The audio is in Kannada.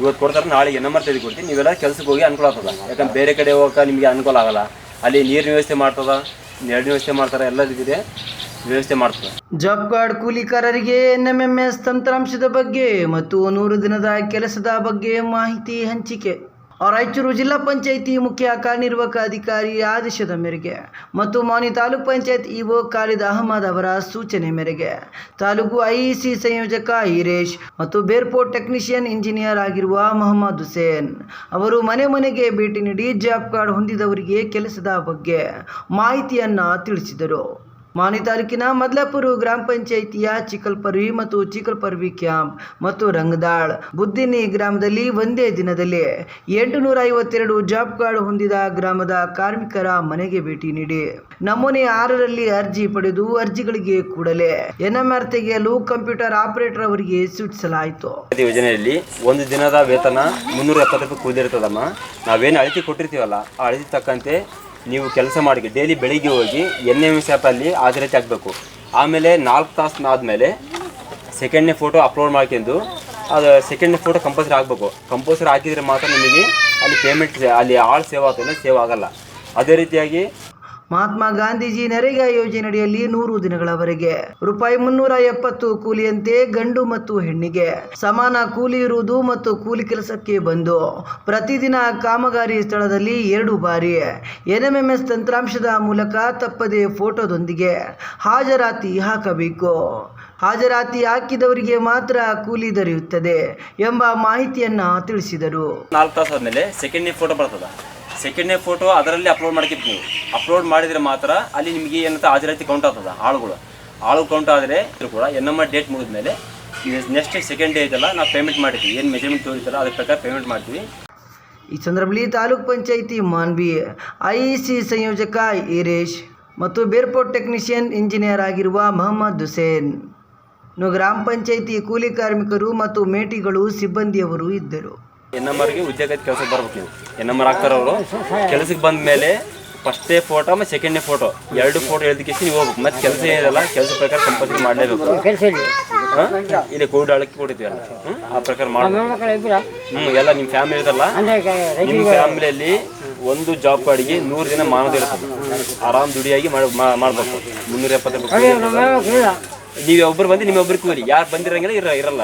ಇವತ್ತು ಕೊಡ್ತಾರೆ, ನಾಳೆ ಎನ್ ಎಂ ಆರ್ ನೀವೆಲ್ಲ ಕೆಲಸಕ್ಕೆ ಹೋಗಿ ಅನುಕೂಲ ಆಗ್ತದೆ. ಯಾಕಂದ್ರೆ ಬೇರೆ ಕಡೆ ಹೋಗಕ್ಕೆ ನಿಮಗೆ ಅನುಕೂಲ ಆಗಲ್ಲ. ಅಲ್ಲಿ ನೀರಿನ ವ್ಯವಸ್ಥೆ ಮಾಡ್ತದ ನೆರಡಿನ ವ್ಯವಸ್ಥೆ ಮಾಡ್ತಾರೆ, ಎಲ್ಲ ರೀತಿದೆ ವ್ಯವಸ್ಥೆ ಮಾಡ್ತದೆ. ಜಾಬ್ ಕಾರ್ಡ್ ಕೂಲಿಕಾರರಿಗೆ ಎನ್ಎಂಎಂಎಸ್ ತಂತ್ರಾಂಶದ ಬಗ್ಗೆ ಮತ್ತು ನೂರು ದಿನದ ಕೆಲಸದ ಬಗ್ಗೆ ಮಾಹಿತಿ ಹಂಚಿಕೆ. ರಾಯಚೂರು ಜಿಲ್ಲಾ ಪಂಚಾಯಿತಿ ಮುಖ್ಯ ಕಾರ್ಯನಿರ್ವಾಹಕ ಅಧಿಕಾರಿ ಆದೇಶದ ಮೇರೆಗೆ ಮತ್ತು ಮಾನಿ ತಾಲೂಕ್ ಪಂಚಾಯತ್ ಇಒ ಖಾಲಿದ್ ಅಹಮದ್ ಅವರ ಸೂಚನೆ ಮೇರೆಗೆ ತಾಲೂಕು ಐಇಸಿ ಸಂಯೋಜಕ ಹೀರೇಶ್ ಮತ್ತು ಬೇರ್ಪೋರ್ಟ್ ಟೆಕ್ನಿಷಿಯನ್ ಇಂಜಿನಿಯರ್ ಆಗಿರುವ ಮೊಹಮ್ಮದ್ ಹುಸೇನ್ ಅವರು ಮನೆ ಮನೆಗೆ ಭೇಟಿ ನೀಡಿ ಜಾಬ್ ಕಾರ್ಡ್ ಹೊಂದಿದವರಿಗೆ ಕೆಲಸದ ಬಗ್ಗೆ ಮಾಹಿತಿಯನ್ನು ತಿಳಿಸಿದರು. ಮಾನಿ ತಾಲೂಕಿನ ಮದ್ಲಾಪುರ ಗ್ರಾಮ ಪಂಚಾಯಿತಿಯ ಚಿಕಲ್ಪರ್ವಿ ಮತ್ತು ಚಿಕಲ್ಪರ್ವಿ ಕ್ಯಾಂಪ್ ಮತ್ತು ರಂಗದಾಳ್ ಬುದ್ದಿನಿ ಗ್ರಾಮದಲ್ಲಿ ಒಂದೇ ದಿನದಲ್ಲಿ ಎಂಟುನೂರ ಐವತ್ತೆರಡು ಜಾಬ್ ಕಾರ್ಡ್ ಹೊಂದಿದ ಗ್ರಾಮದ ಕಾರ್ಮಿಕರ ಮನೆಗೆ ಭೇಟಿ ನೀಡಿ. ನಮೂನೆ ಆರರಲ್ಲಿ ಅರ್ಜಿ ಪಡೆದು ಅರ್ಜಿಗಳಿಗೆ ಕೂಡಲೇ ಎನ್ಎಂಆರ್ ತೆಗೆಯಲು ಕಂಪ್ಯೂಟರ್ ಆಪರೇಟರ್ ಅವರಿಗೆ ಸೂಚಿಸಲಾಯಿತು. ಯೋಜನೆಯಲ್ಲಿ ಒಂದು ದಿನದ ವೇತನ ಮುನ್ನೂರ ಎಪ್ಪತ್ತು ರೂಪಾಯಿ ಕೂದಿರ್ತದಮ್ಮ ನಾವೇನು ಅಳತಿ ಕೊಟ್ಟಿರ್ತೀವಲ್ಲ, ಆ ಅಳತಿ ತಕ್ಕಂತೆ ನೀವು ಕೆಲಸ ಮಾಡಿ ಡೈಲಿ ಬೆಳಿಗ್ಗೆ ಹೋಗಿ ಎನ್ ಎಂ ಎಸ್ ಆ್ಯಪಲ್ಲಿ ಹಾಜರಾತಿ ಆಗಬೇಕು ಆಮೇಲೆ ನಾಲ್ಕು ತಾಸು ಆದಮೇಲೆ ಸೆಕೆಂಡ್ನೇ ಫೋಟೋ ಅಪ್ಲೋಡ್ ಮಾಡ್ಕೊಂಡು ಅದು ಸೆಕೆಂಡ್ನೇ ಫೋಟೋ ಕಂಪಲ್ಸರಿ ಆಗಬೇಕು. ಕಂಪಲ್ಸರಿ ಹಾಕಿದರೆ ಮಾತ್ರ ನಿಮಗೆ ಅಲ್ಲಿ ಪೇಮೆಂಟ್ ಅಲ್ಲಿ ಆಳು ಸೇವ್ ಆಗ್ತದೆ ಸೇವ್ ಆಗಲ್ಲ. ಅದೇ ರೀತಿಯಾಗಿ ಮಹಾತ್ಮ ಗಾಂಧೀಜಿ ನರೇಗಾ ಯೋಜನೆಯಡಿಯಲ್ಲಿ ನೂರು ದಿನಗಳವರೆಗೆ. ರೂಪಾಯಿ ಮುನ್ನೂರ ಎಪ್ಪತ್ತು ಕೂಲಿಯಂತೆ ಗಂಡು ಮತ್ತು ಹೆಣ್ಣಿಗೆ. ಸಮಾನ ಕೂಲಿ ಇರುವುದು ಮತ್ತು ಕೂಲಿ ಕೆಲಸಕ್ಕೆ ಬಂದು. ಪ್ರತಿದಿನ ಕಾಮಗಾರಿ ಸ್ಥಳದಲ್ಲಿ ಎರಡು ಬಾರಿ. ಎನ್ಎಂಎಂಎಸ್ ತಂತ್ರಾಂಶದ ಮೂಲಕ ತಪ್ಪದೆ ಫೋಟೋದೊಂದಿಗೆ ಹಾಜರಾತಿ ಹಾಕಬೇಕು. ಹಾಜರಾತಿ ಹಾಕಿದವರಿಗೆ ಮಾತ್ರ ಕೂಲಿ ದೊರೆಯುತ್ತದೆ ಎಂಬ ಮಾಹಿತಿಯನ್ನ ತಿಳಿಸಿದರು. ನಾಲ್ಕು ತಾಸು ಆದಮೇಲೆ ಸೆಕೆಂಡ್ನೇ ಫೋಟೋ ಬರ್ತದೆ. ಸೆಕೆಂಡ್ನೇ ಫೋಟೋ ಅದರಲ್ಲಿ ಅಪ್ಲೋಡ್ ಮಾಡ್ಕಿತ್ತು ನೀವು. ಅಪ್ಲೋಡ್ ಮಾಡಿದರೆ ಮಾತ್ರ ಅಲ್ಲಿ ನಿಮಗೆ ಏನಂತ ಹಾಜರಾತಿ ಕೌಂಟ್ ಆಗ್ತದೆ ಆಳುಗಳು ಆಳು ಕೌಂಟ್ ಆದರೆ ಕೂಡ ಎನ್ ಎಂ ಡೇಟ್ ಮುಗಿದ ಮೇಲೆ ನೆಕ್ಸ್ಟ್ ಸೆಕೆಂಡ್ ಡೇ ಇದೆಲ್ಲ ನಾವು ಪೇಮೆಂಟ್ ಮಾಡ್ತೀವಿ. ಏನು ಮೆಜರ್ಮೆಂಟ್ ತೋರಿಸಲ್ಲ ಅದ್ರ ಪ್ರಕಾರ ಪೇಮೆಂಟ್ ಮಾಡ್ತೀವಿ. ಈ ಸಂದರ್ಭದಲ್ಲಿ ತಾಲೂಕ್ ಪಂಚಾಯಿತಿ ಮಾನ್ವಿ ಸಿ ಸಂಯೋಜಕ ಈರೇಶ್ ಮತ್ತು ಬೇರ್ಪೋರ್ಟ್ ಟೆಕ್ನಿಷಿಯನ್ ಇಂಜಿನಿಯರ್ ಆಗಿರುವ ಮೊಹಮ್ಮದ್ ಹುಸೇನ್. ಗ್ರಾಮ ಪಂಚಾಯಿತಿ ಕೂಲಿ ಕಾರ್ಮಿಕರು ಮತ್ತು ಮೇಟಿಗಳು ಸಿಬ್ಬಂದಿಯವರು ಇದ್ದರು. ಎನ್ ಎಂ ಆರ್ಗೆ ಉದ್ಯೋಗ ಕೆಲಸಕ್ಕೆ ಬರ್ಬೇಕು ನೀವು. ಎನ್ ಎಂ ಆರ್ ಆಗ್ತಾರವರು ಕೆಲಸಕ್ಕೆ ಬಂದ ಮೇಲೆ ಫಸ್ಟೇ ಫೋಟೋ ಮತ್ತು ಸೆಕೆಂಡ್ನೇ ಫೋಟೋ ಎರಡು ಫೋಟೋ ಎಳ್ದಕ್ಕೆ ನೀವು ಹೋಗ್ಬೇಕು. ಮತ್ತೆ ಕೆಲಸ ಏನಿರಲ್ಲ ಕೆಲಸ ಪ್ರಕಾರ ಕಂಪಲ್ಸರಿ ಮಾಡಲೇಬೇಕು. ಇಲ್ಲಿ ಕೋವಿಡ್ ಆಳಕ್ಕೆ ಕೊಡ್ತೀವಲ್ಲ ಅಲ್ಲ. ಆ ಪ್ರಕಾರ ಮಾಡಬೇಕು. ಹ್ಞೂ ಎಲ್ಲ ನಿಮ್ಮ ಫ್ಯಾಮಿಲಿ ಇರಲ್ಲ ನಿಮ್ಮ ಫ್ಯಾಮಿಲಿಯಲ್ಲಿ ಒಂದು ಜಾಬ್ ಕಾರ್ಡಿಗೆ ನೂರು ದಿನ ಮಾನದ ಇರ್ತದೆ. ಆರಾಮ್ ದುಡಿಯಾಗಿ ಮಾಡ್ಬೇಕು. ಮುನ್ನೂರ ಎಪ್ಪತ್ತು ರೂಪಾಯಿ ನೀವು ಒಬ್ಬರು ಬಂದು ನಿಮ್ಮೊಬ್ಬರು ಕೂಲಿ ಯಾರು ಬಂದಿರಂಗಿಲ್ಲ ಇರ ಇರಲ್ಲ